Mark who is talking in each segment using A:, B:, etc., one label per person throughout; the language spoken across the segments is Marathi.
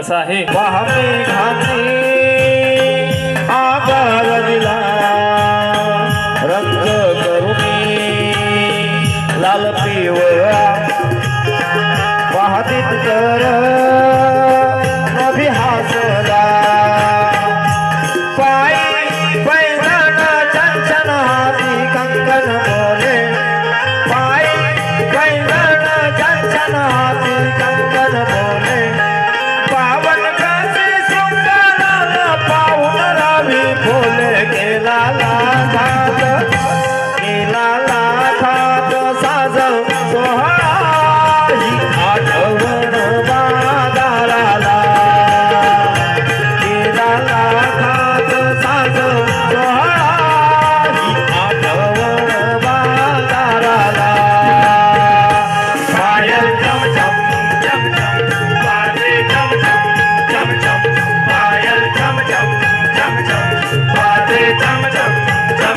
A: कसा आहे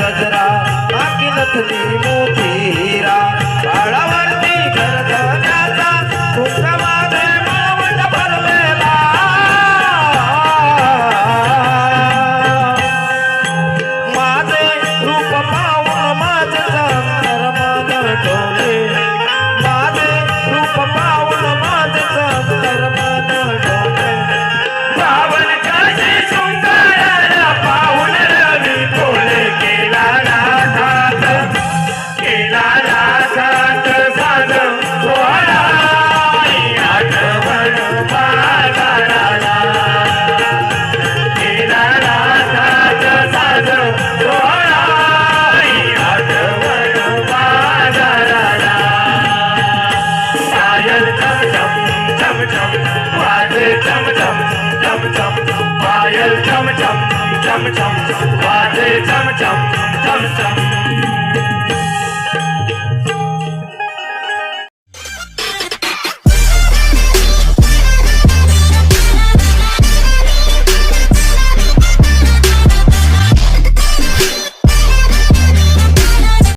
B: गजरा पायल चम चम चम चम वाजे चम चम चम चम